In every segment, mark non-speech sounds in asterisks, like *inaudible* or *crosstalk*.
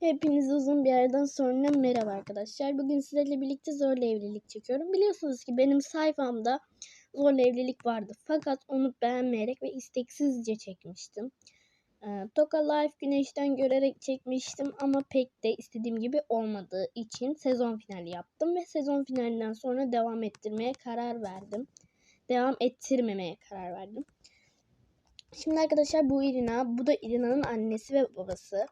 Hepinize uzun bir aradan sonra merhaba arkadaşlar. Bugün sizlerle birlikte zorla evlilik çekiyorum. Biliyorsunuz ki benim sayfamda zorla evlilik vardı. Fakat onu beğenmeyerek ve isteksizce çekmiştim. Ee, Toka Life güneşten görerek çekmiştim ama pek de istediğim gibi olmadığı için sezon finali yaptım ve sezon finalinden sonra devam ettirmeye karar verdim. Devam ettirmemeye karar verdim. Şimdi arkadaşlar bu Irina, bu da Irina'nın annesi ve babası.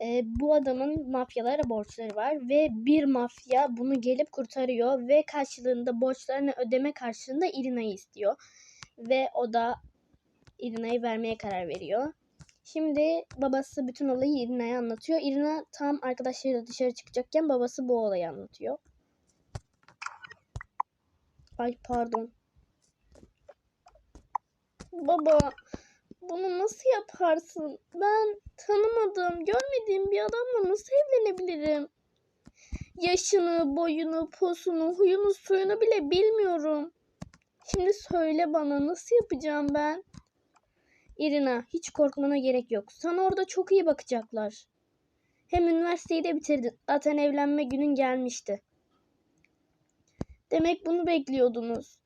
Ee, bu adamın mafyalara borçları var ve bir mafya bunu gelip kurtarıyor ve karşılığında borçlarını ödeme karşılığında Irina'yı istiyor. Ve o da Irina'yı vermeye karar veriyor. Şimdi babası bütün olayı Irina'ya anlatıyor. Irina tam arkadaşlarıyla dışarı çıkacakken babası bu olayı anlatıyor. Ay pardon. Baba bunu nasıl yaparsın? Ben tanımadığım, görmediğim bir adamla nasıl evlenebilirim? Yaşını, boyunu, posunu, huyunu, suyunu bile bilmiyorum. Şimdi söyle bana nasıl yapacağım ben? Irina, hiç korkmana gerek yok. Sana orada çok iyi bakacaklar. Hem üniversiteyi de bitirdin. Zaten evlenme günün gelmişti. Demek bunu bekliyordunuz.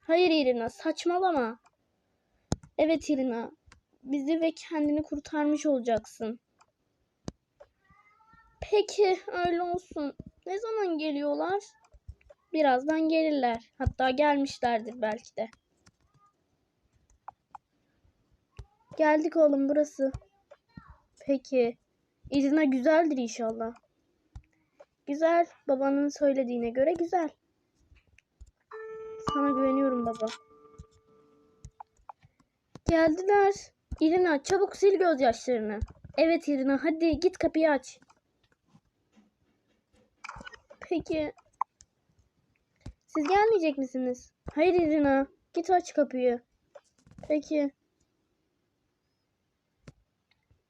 Hayır Irina, saçmalama. Evet Irina, bizi ve kendini kurtarmış olacaksın. Peki öyle olsun. Ne zaman geliyorlar? Birazdan gelirler. Hatta gelmişlerdir belki de. Geldik oğlum burası. Peki. İzina güzeldir inşallah. Güzel. Babanın söylediğine göre güzel. Sana güveniyorum baba. Geldiler. İrina çabuk sil gözyaşlarını. Evet İrina hadi git kapıyı aç. Peki. Siz gelmeyecek misiniz? Hayır İrina. Git aç kapıyı. Peki.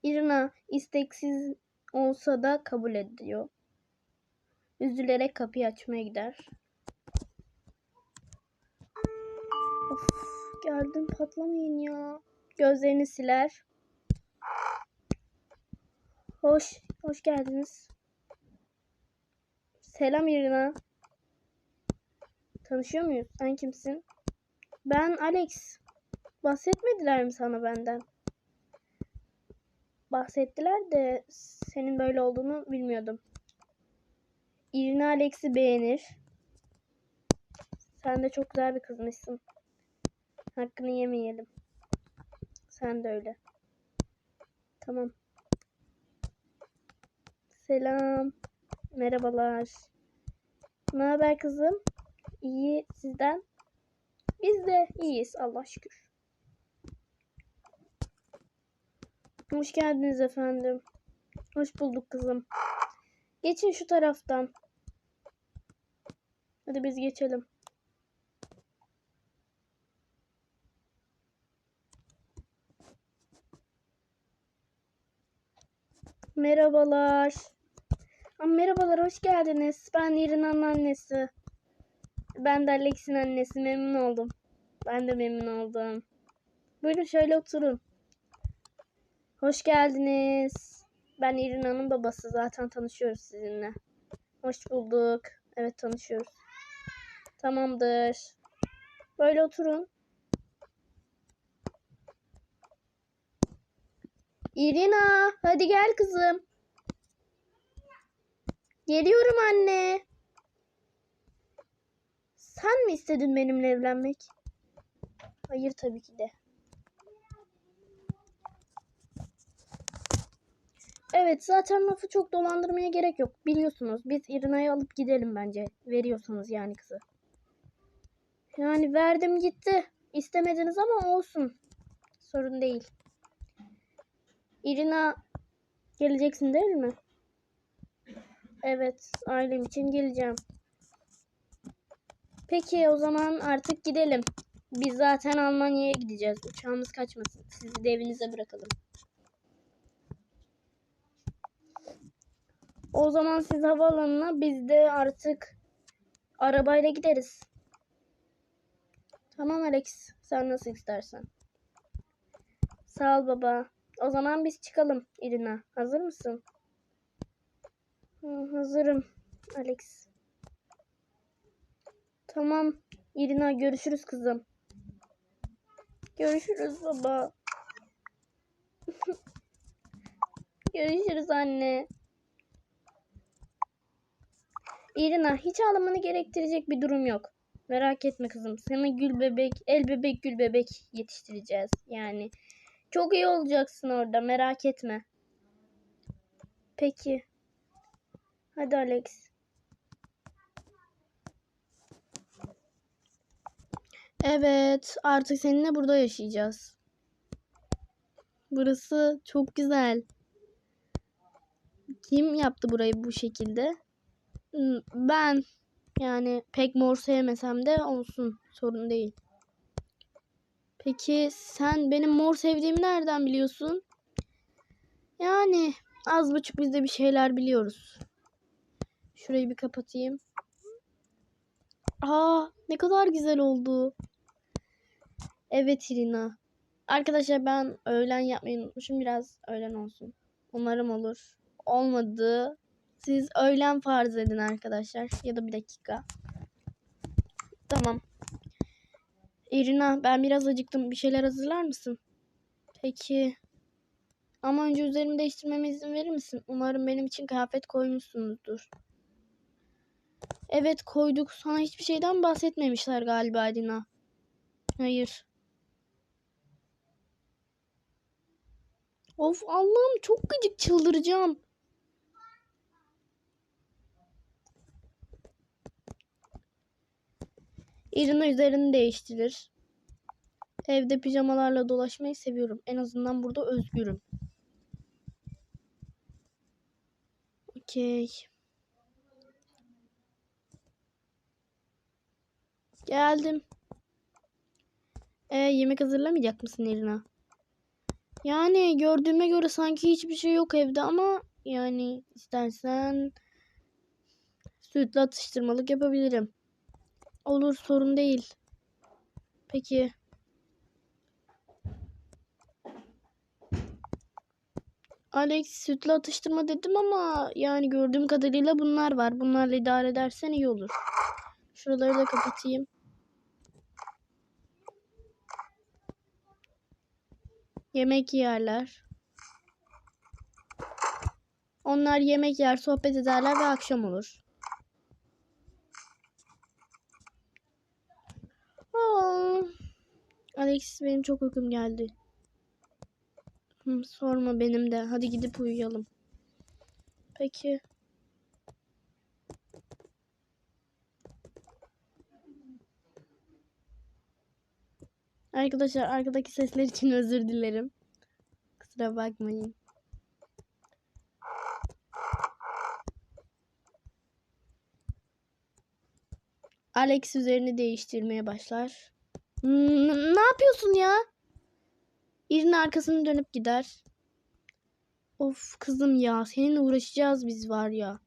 İrina isteksiz olsa da kabul ediyor. Üzülerek kapıyı açmaya gider. Of, geldim patlamayın ya. Gözlerini siler. Hoş, hoş geldiniz. Selam Irina. Tanışıyor muyuz? Sen kimsin? Ben Alex. Bahsetmediler mi sana benden? Bahsettiler de senin böyle olduğunu bilmiyordum. Irina Alex'i beğenir. Sen de çok güzel bir kızmışsın. Hakkını yemeyelim. Sen de öyle. Tamam. Selam. Merhabalar. Ne haber kızım? İyi sizden? Biz de iyiyiz Allah şükür. Hoş geldiniz efendim. Hoş bulduk kızım. Geçin şu taraftan. Hadi biz geçelim. Merhabalar. Aa, merhabalar, hoş geldiniz. Ben Irina'nın annesi. Ben de Alex'in annesi. Memnun oldum. Ben de memnun oldum. Buyurun şöyle oturun. Hoş geldiniz. Ben Irina'nın babası. Zaten tanışıyoruz sizinle. Hoş bulduk. Evet tanışıyoruz. Tamamdır. Böyle oturun. Irina, hadi gel kızım. Geliyorum anne. Sen mi istedin benimle evlenmek? Hayır tabii ki de. Evet zaten lafı çok dolandırmaya gerek yok. Biliyorsunuz biz Irina'yı alıp gidelim bence. Veriyorsanız yani kızı. Yani verdim gitti. İstemediniz ama olsun. Sorun değil. Irina geleceksin değil mi? Evet, ailem için geleceğim. Peki o zaman artık gidelim. Biz zaten Almanya'ya gideceğiz. Uçağımız kaçmasın. Sizi de evinize bırakalım. O zaman siz havaalanına biz de artık arabayla gideriz. Tamam Alex. Sen nasıl istersen. Sağ ol baba. O zaman biz çıkalım Irina. Hazır mısın? Hı, hazırım Alex. Tamam. İrina görüşürüz kızım. Görüşürüz baba. *laughs* görüşürüz anne. İrina hiç ağlamanı gerektirecek bir durum yok. Merak etme kızım. Sana gül bebek, el bebek, gül bebek yetiştireceğiz. Yani çok iyi olacaksın orada. Merak etme. Peki. Hadi Alex. Evet, artık seninle burada yaşayacağız. Burası çok güzel. Kim yaptı burayı bu şekilde? Ben yani pek mor sevmesem de olsun sorun değil. Peki sen benim mor sevdiğimi nereden biliyorsun? Yani az buçuk biz de bir şeyler biliyoruz. Şurayı bir kapatayım. Aa ne kadar güzel oldu. Evet Irina. Arkadaşlar ben öğlen yapmayı unutmuşum. Biraz öğlen olsun. Umarım olur. Olmadı. Siz öğlen farz edin arkadaşlar. Ya da bir dakika. Tamam. Irina ben biraz acıktım. Bir şeyler hazırlar mısın? Peki. Ama önce üzerimi değiştirmeme izin verir misin? Umarım benim için kıyafet koymuşsunuzdur. Evet koyduk. Sana hiçbir şeyden bahsetmemişler galiba Dina. Hayır. Of Allah'ım çok gıcık çıldıracağım. Irina üzerini değiştirir. Evde pijamalarla dolaşmayı seviyorum. En azından burada özgürüm. Okey. Geldim. E, yemek hazırlamayacak mısın Irina? Yani gördüğüme göre sanki hiçbir şey yok evde ama yani istersen sütle atıştırmalık yapabilirim. Olur sorun değil. Peki. Alex sütle atıştırma dedim ama yani gördüğüm kadarıyla bunlar var. Bunlarla idare edersen iyi olur. Şuraları da kapatayım. Yemek yerler. Onlar yemek yer, sohbet ederler ve akşam olur. Aa, Alex benim çok uykum geldi. Hı, sorma benim de. Hadi gidip uyuyalım. Peki. Arkadaşlar arkadaki sesler için özür dilerim. Kusura bakmayın. Alex üzerini değiştirmeye başlar. Ne yapıyorsun ya? İrina arkasını dönüp gider. Of kızım ya seninle uğraşacağız biz var ya.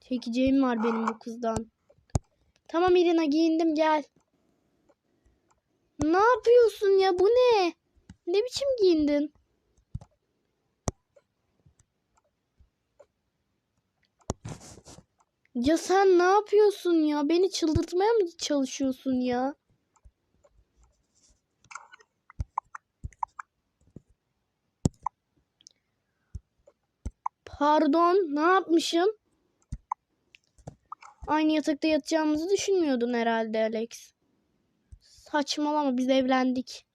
Çekeceğim var benim bu kızdan. Tamam Irina giyindim gel. Ne yapıyorsun ya bu ne? Ne biçim giyindin? Ya sen ne yapıyorsun ya? Beni çıldırtmaya mı çalışıyorsun ya? Pardon, ne yapmışım? Aynı yatakta yatacağımızı düşünmüyordun herhalde Alex. Saçmalama biz evlendik.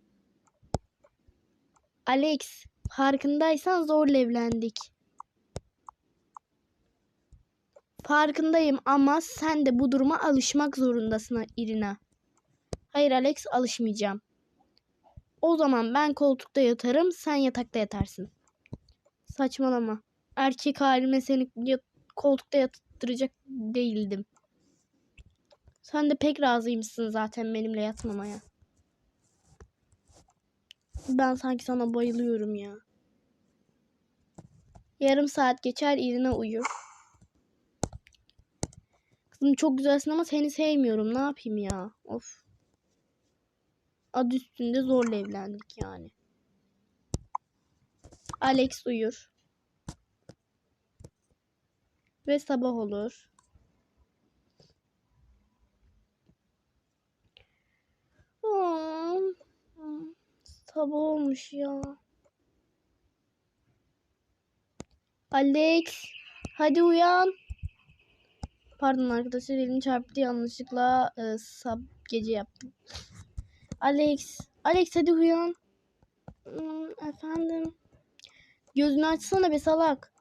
Alex, farkındaysan zorla evlendik. Farkındayım ama sen de bu duruma alışmak zorundasın Irina. Hayır Alex alışmayacağım. O zaman ben koltukta yatarım, sen yatakta yatarsın. Saçmalama. Erkek halime seni yat- koltukta yattıracak değildim. Sen de pek razıymışsın zaten benimle yatmamaya. Ben sanki sana bayılıyorum ya. Yarım saat geçer Irina uyur. Kızım çok güzelsin ama seni sevmiyorum. Ne yapayım ya? Of. Adı üstünde zorla evlendik yani. Alex uyur. Ve sabah olur. Sabah olmuş ya. Alex, hadi uyan. Pardon arkadaşlar elim çarptı yanlışlıkla e, sab gece yaptım. Alex, Alex hadi uyan. Hmm, efendim. Gözünü açsana be salak.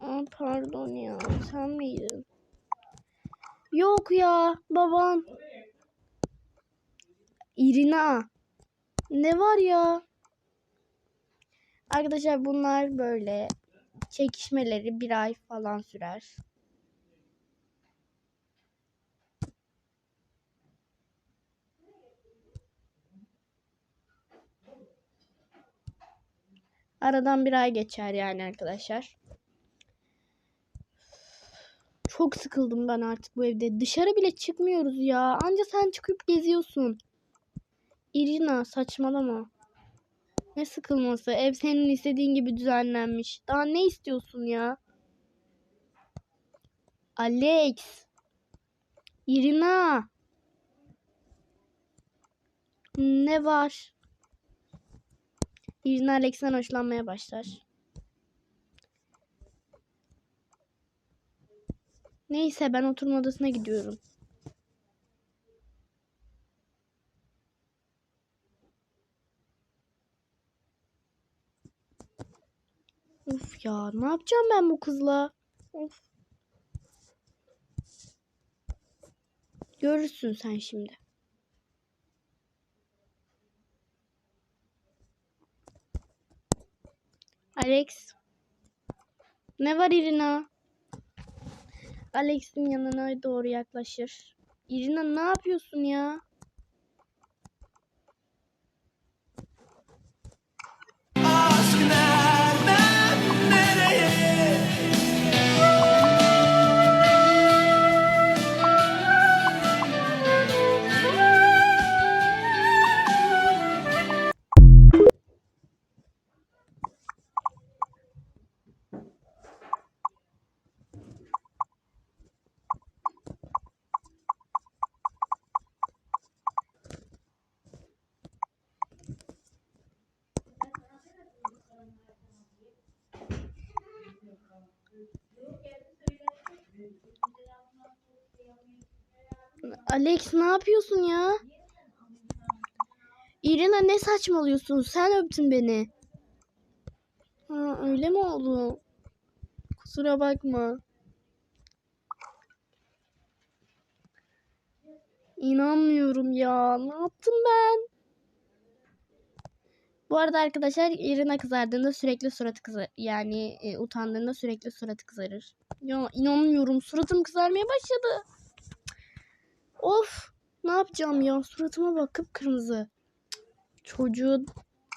Aa, pardon ya sen miydin? Yok ya baban. İrina. Ne var ya? Arkadaşlar bunlar böyle çekişmeleri bir ay falan sürer. Aradan bir ay geçer yani arkadaşlar. Çok sıkıldım ben artık bu evde. Dışarı bile çıkmıyoruz ya. Anca sen çıkıp geziyorsun. Irina saçmalama. Ne sıkılması? Ev senin istediğin gibi düzenlenmiş. Daha ne istiyorsun ya? Alex. Irina. Ne var? Irina Alex'ten hoşlanmaya başlar. Neyse ben oturma odasına gidiyorum. Of ya ne yapacağım ben bu kızla? Of. Görürsün sen şimdi. Alex. Ne var Irina? Alex'in yanına doğru yaklaşır. Irina ne yapıyorsun ya? Alex ne yapıyorsun ya? Irina ne saçmalıyorsun? Sen öptün beni. Ha, öyle mi oldu? Kusura bakma. İnanmıyorum ya. Ne yaptım ben? Bu arada arkadaşlar Irina kızardığında sürekli suratı kızar. Yani e, utandığında sürekli suratı kızarır. Ya inanmıyorum. Suratım kızarmaya başladı. Of ne yapacağım ya suratıma bak kıpkırmızı. Çocuğu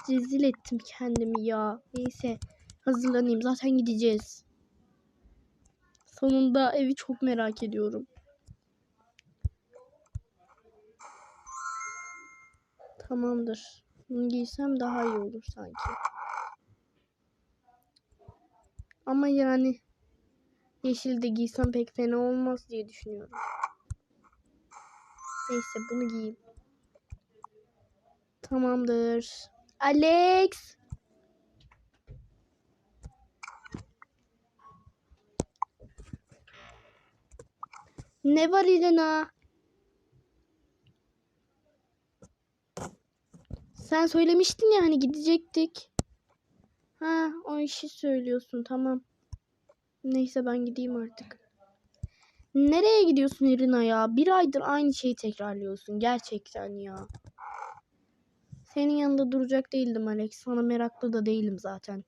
rezil ettim kendimi ya. Neyse hazırlanayım zaten gideceğiz. Sonunda evi çok merak ediyorum. Tamamdır. Bunu giysem daha iyi olur sanki. Ama yani yeşil de giysem pek fena olmaz diye düşünüyorum. Neyse bunu giyeyim. Tamamdır. Alex. Ne var Irina? Sen söylemiştin ya hani gidecektik. Ha, o işi söylüyorsun tamam. Neyse ben gideyim artık. Nereye gidiyorsun Irina ya? Bir aydır aynı şeyi tekrarlıyorsun. Gerçekten ya. Senin yanında duracak değildim Alex. Sana meraklı da değilim zaten.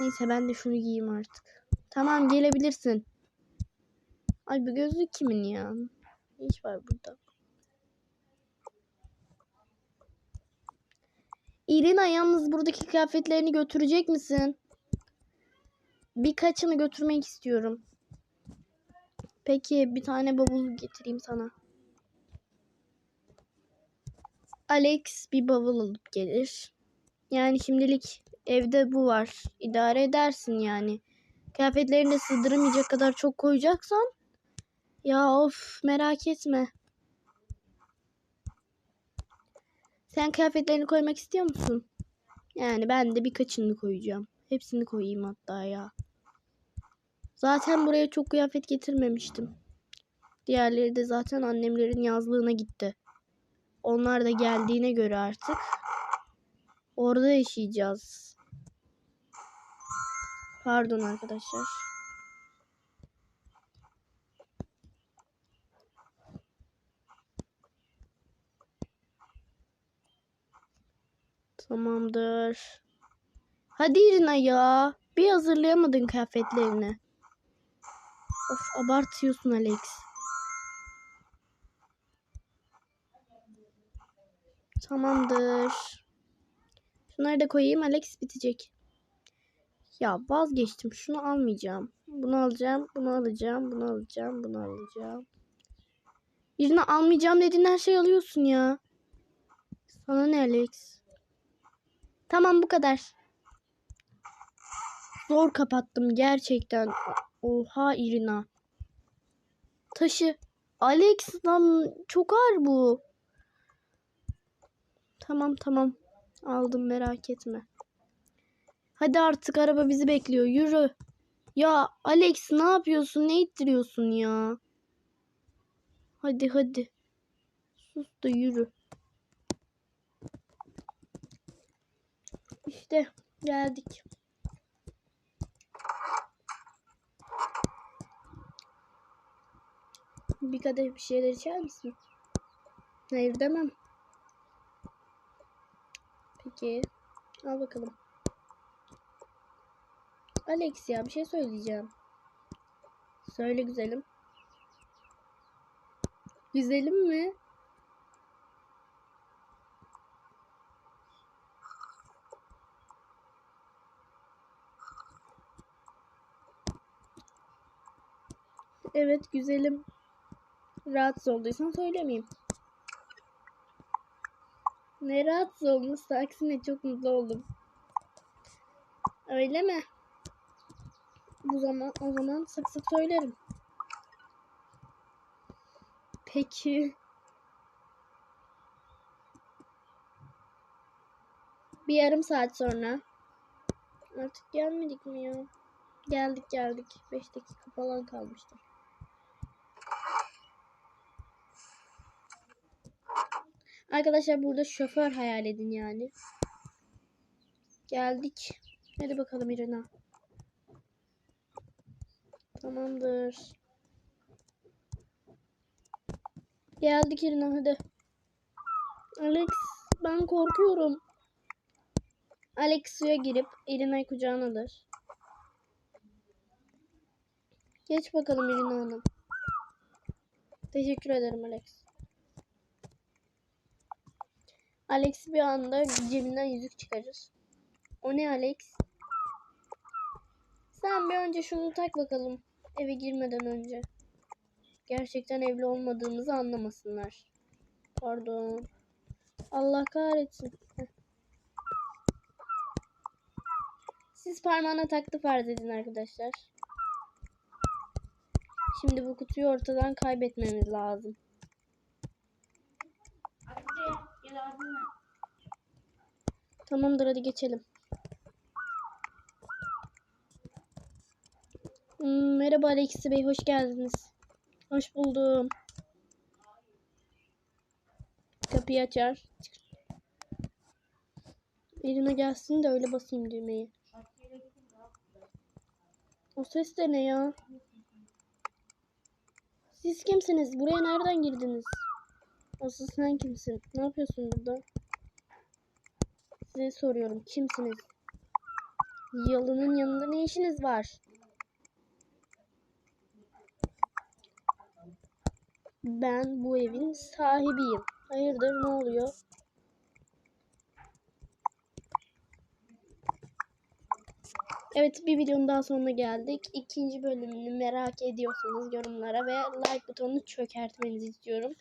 Neyse ben de şunu giyeyim artık. Tamam gelebilirsin. Ay bu gözlük kimin ya? Ne var burada? Irina yalnız buradaki kıyafetlerini götürecek misin? Birkaçını götürmek istiyorum. Peki bir tane bavul getireyim sana. Alex bir bavul alıp gelir. Yani şimdilik evde bu var. İdare edersin yani. Kıyafetlerini de sığdıramayacak kadar çok koyacaksan ya of merak etme. Sen kıyafetlerini koymak istiyor musun? Yani ben de birkaçını koyacağım. Hepsini koyayım hatta ya. Zaten buraya çok kıyafet getirmemiştim. Diğerleri de zaten annemlerin yazlığına gitti. Onlar da geldiğine göre artık orada yaşayacağız. Pardon arkadaşlar. Tamamdır. Hadi Irina ya. Bir hazırlayamadın kıyafetlerini. Of abartıyorsun Alex. Tamamdır. Şunları da koyayım Alex bitecek. Ya vazgeçtim. Şunu almayacağım. Bunu alacağım, bunu alacağım, bunu alacağım, bunu alacağım. Birine almayacağım dediğin her şeyi alıyorsun ya. Sana ne Alex? Tamam bu kadar. Zor kapattım gerçekten. Oha Irina. Taşı. Alex lan çok ağır bu. Tamam tamam. Aldım merak etme. Hadi artık araba bizi bekliyor. Yürü. Ya Alex ne yapıyorsun? Ne ittiriyorsun ya? Hadi hadi. Sus da yürü. İşte geldik. Bir kadeh bir şeyler içer misin? Hayır demem. Peki. Al bakalım. Alex ya bir şey söyleyeceğim. Söyle güzelim. Güzelim mi? Evet güzelim. Rahatsız olduysan söylemeyeyim. Ne rahatsız olması aksine çok mutlu oldum. Öyle mi? Bu zaman o zaman sık sık söylerim. Peki. Bir yarım saat sonra. Artık gelmedik mi ya? Geldik geldik. 5 dakika falan kalmıştır. Arkadaşlar burada şoför hayal edin yani. Geldik. Hadi bakalım İrina. Tamamdır. Geldik İrina hadi. Alex ben korkuyorum. Alex suya girip Irina'yı kucağına alır. Geç bakalım Irina Hanım. Teşekkür ederim Alex. Alex bir anda cebinden yüzük çıkarır. O ne Alex? Sen bir önce şunu tak bakalım. Eve girmeden önce. Gerçekten evli olmadığımızı anlamasınlar. Pardon. Allah kahretsin. Siz parmağına taktı farz edin arkadaşlar. Şimdi bu kutuyu ortadan kaybetmemiz lazım. Tamamdır hadi geçelim. Hmm, merhaba Alexi Bey hoş geldiniz. Hoş buldum. Kapıyı açar. Birine gelsin de öyle basayım düğmeyi. O ses de ne ya? Siz kimsiniz? Buraya nereden girdiniz? Asıl sen kimsin? Ne yapıyorsun burada? Size soruyorum. Kimsiniz? Yalının yanında ne işiniz var? Ben bu evin sahibiyim. Hayırdır ne oluyor? Evet bir videonun daha sonuna geldik. İkinci bölümünü merak ediyorsanız yorumlara ve like butonunu çökertmenizi istiyorum.